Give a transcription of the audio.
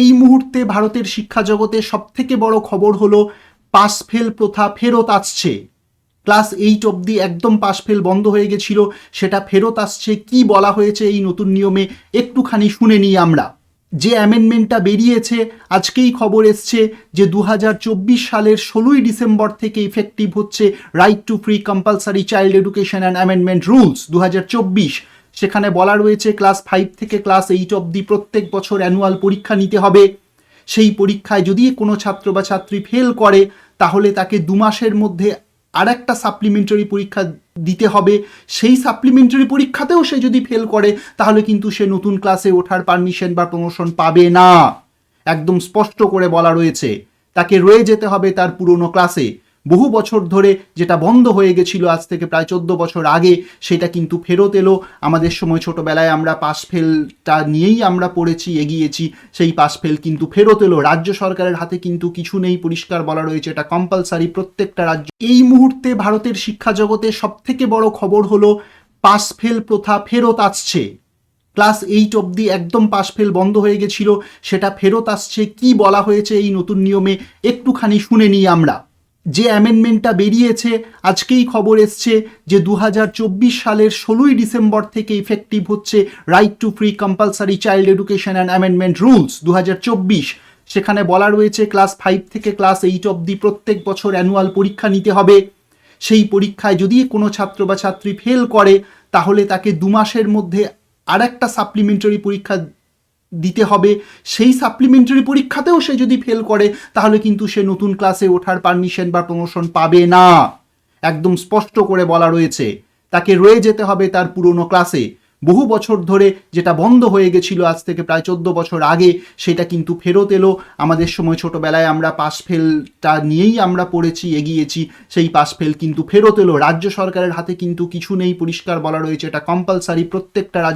এই মুহূর্তে ভারতের শিক্ষা জগতে সবথেকে বড় খবর হলো পাস ফেল প্রথা ফেরত আসছে। ক্লাস এইট অবধি একদম পাস ফেল বন্ধ হয়ে গেছিল, সেটা ফেরত আসছে কি বলা হয়েছে এই নতুন নিয়মে একটুখানি শুনে নিই আমরা। যে অ্যামেন্ডমেন্টটা বেরিয়েছে, আজকেই খবর এসছে যে দু হাজার চব্বিশ সালের ষোলোই ডিসেম্বর থেকে ইফেক্টিভ হচ্ছে right to free compulsory child education and amendment rules দু হাজার চব্বিশ। সেখানে বলা রয়েছে ক্লাস ফাইভ থেকে ক্লাস এইট অবধি প্রত্যেক বছর অ্যানুয়াল পরীক্ষা নিতে হবে। সেই পরীক্ষায় যদি কোনো ছাত্র বা ছাত্রী ফেল করে, তাহলে তাকে দু মাসের মধ্যে আর একটা সাপ্লিমেন্টারি পরীক্ষা দিতে হবে। সেই সাপ্লিমেন্টারি পরীক্ষাতেও সে যদি ফেল করে, তাহলে কিন্তু সে নতুন ক্লাসে ওঠার পারমিশন বা প্রমোশন পাবে না। একদম স্পষ্ট করে বলা রয়েছে। তাকে রয়ে যেতে হবে তার পুরনো ক্লাসে বহু বছর ধরে যেটা বন্ধ হয়ে গেছিল আজ থেকে প্রায় চোদ্দ বছর আগে, সেটা কিন্তু ফেরত এলো। আমাদের সময় ছোটোবেলায় আমরা পাস ফেলটা নিয়েই আমরা পড়েছি, এগিয়েছি, সেই পাস ফেল কিন্তু ফেরত এলো। রাজ্য সরকারের হাতে কিন্তু কিছু নেই পরিষ্কার বলা রয়েছে, এটা কম্পালসারি প্রত্যেকটা রাজ্য। এই মুহূর্তে ভারতের শিক্ষা জগতে সবথেকে বড় খবর হলো পাস ফেল প্রথা ফেরত আসছে। ক্লাস এইট অবধি একদম পাস ফেল বন্ধ হয়ে গেছিল, সেটা ফেরত আসছে, কি বলা হয়েছে এই নতুন নিয়মে একটুখানি শুনে নিই আমরা। যে অ্যামেন্ডমেন্টটা বেরিয়েছে, আজকেই খবর এসছে যে দু হাজার চব্বিশ সালের ষোলোই ডিসেম্বর থেকে ইফেক্টিভ হচ্ছে right to free compulsory child education and amendment rules দু হাজার চব্বিশ। সেখানে বলা রয়েছে ক্লাস ফাইভ থেকে ক্লাস এইট অবধি প্রত্যেক বছর অ্যানুয়াল পরীক্ষা নিতে হবে। সেই পরীক্ষায় যদি কোনো ছাত্র বা ছাত্রী ফেল করে, তাহলে তাকে দু মাসের মধ্যে আর একটা সাপ্লিমেন্টারি পরীক্ষা দিতে হবে। সেই সাপ্লিমেন্টারি পরীক্ষাতেও সে যদি ফেল করে, তাহলে কিন্তু সে নতুন ক্লাসে ওঠার পারমিশন বা প্রমোশন পাবে না। একদম স্পষ্ট করে বলা রয়েছে। তাকে রয়ে যেতে হবে তার পুরনো ক্লাসে বহু বছর ধরে যেটা বন্ধ হয়ে গেছিল আজ থেকে প্রায় চোদ্দ বছর আগে, সেটা কিন্তু ফেরত এলো। আমাদের সময় ছোটবেলায় আমরা পাস ফেলটা নিয়েই আমরা পড়েছি, এগিয়েছি। সেই পাস ফেল কিন্তু ফেরত এলো। রাজ্য সরকারের হাতে কিন্তু কিছু নেই, পরিষ্কার বলা রয়েছে। এটা কম্পালসারি প্রত্যেকটা রাজ্য